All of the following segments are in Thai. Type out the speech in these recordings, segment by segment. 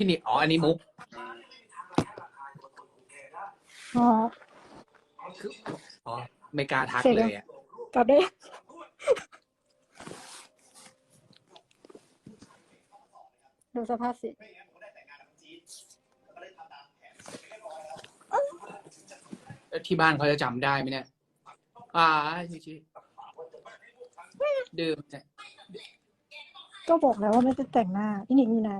พี่นิกอ๋ออันนี้มุกอ๋อคืออ๋อไม่กล้าทักเสร็จเลแล้วยอะกลับได้ ดูสภาพสิแล้วที่บ้านเขาจะจำได้ไหมเนี่ยอ่าชิชิดื่มเนี่ยก็บอกแล้วว่าไม่ได้แต่งหน้าพี่หนิงอยู่ไหน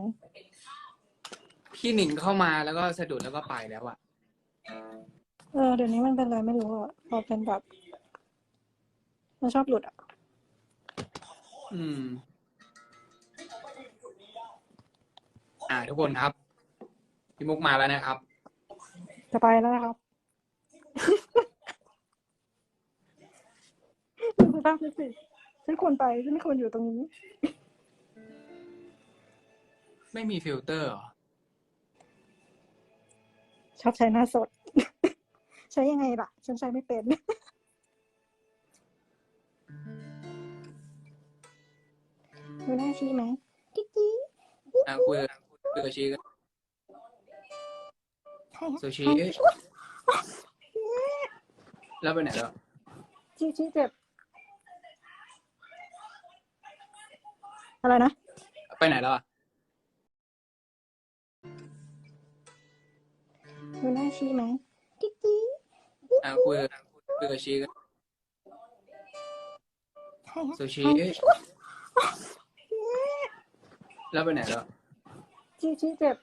พี่หนิงเข้ามาแล้วก็สะดุดแล้วก็ไปแล้วอะเออเดี๋ยวนี้มันเป็นอะไรไม่รู้อะพอเป็นแบบ มันชอบหลุดอะอืม อ่าทุกคนครับ พี่มุกมาแล้วนะครับ จะไปแล้วนะครับดูสภาพสิฉันควรไปฉันไม่ควรอยู่ตรงนี้ ไม่มีฟิลเตอร์เหรอ ชอบใช้หน้าสด ใช้ยังไงล่ะ ฉันใช้ไม่เป็น ดูหน้าชี้ไหมจิ๊กจิ๊กอะคุยกับคุยกับชีกันใครฮะซูชิแล้วไปไหนแล้วชี้ชี้เจ็บ อะไรนะ ไปไหนแล้วอะ ชี้ไหมจิ๊กจิ๊กอะคุยกับคุยกับชีกันใครฮะซูชิแล้วไปไหนแล้วชี้ชี้เจ็บ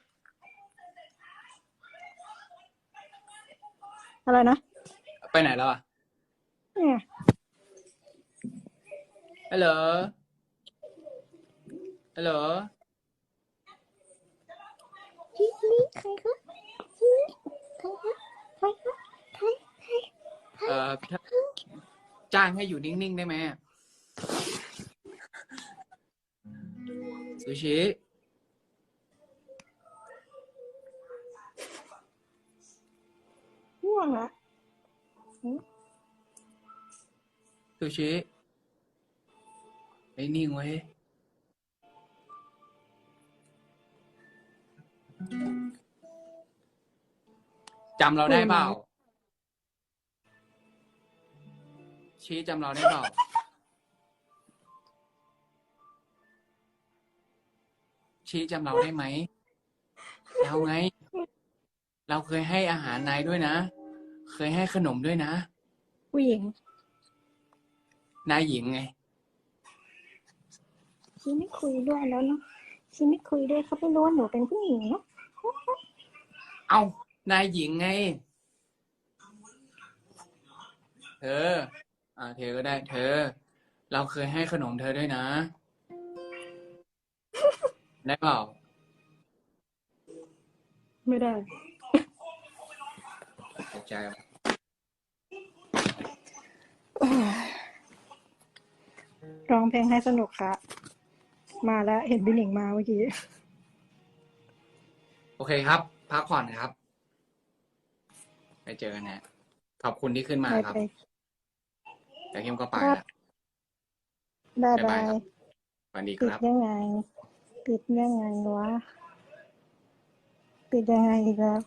อะไรนะ ไปไหนแล้วอะเนี่ยฮัลโหลฮัลโหลชี้ชี้ใครคะ ชี้ใครคะใครคะใครใครเอ่อถ้าจ้างให้อยู่นิ่งๆได้ไหมอะซูชิ ง่วงละซูชิไอ้นิ่งไว้ย จำเราได้เปล่า ชี้จำเราได้เปล่า ชี้จำเราได้ไหมเราไง เราเคยให้อาหารนายด้วยนะ เคยให้ขนมด้วยนะ ผู้หญิง นายหญิงไง ชีไม่คุยด้วยแล้วเนาะชีไม่คุยด้วยเขาไม่รู้ว่าหนูเป็นผู้หญิงเนาะเอ้า นายหญิงไง เธอ อ่า เธอก็ได้ เธอ เราเคยให้ขนมเธอด้วยนะ ได้เปล่า ไม่ได้ ตกใจปะร้องเพลงให้สนุกค่ะ มาแล้วเห็นพี่หนิงมาเมื่อกี้ โอเคครับ พักผ่อนนะครับ ไปเจอกันนะขอบคุณที่ขึ้นมาไปครับไปแต่เข้มก็ไปครัแล้บวบายบ๊ายบาบายยครับสวัสดีคปิดรับ ยังไง ปิดยังไงวะ ปิดยังไงอีกแล้ว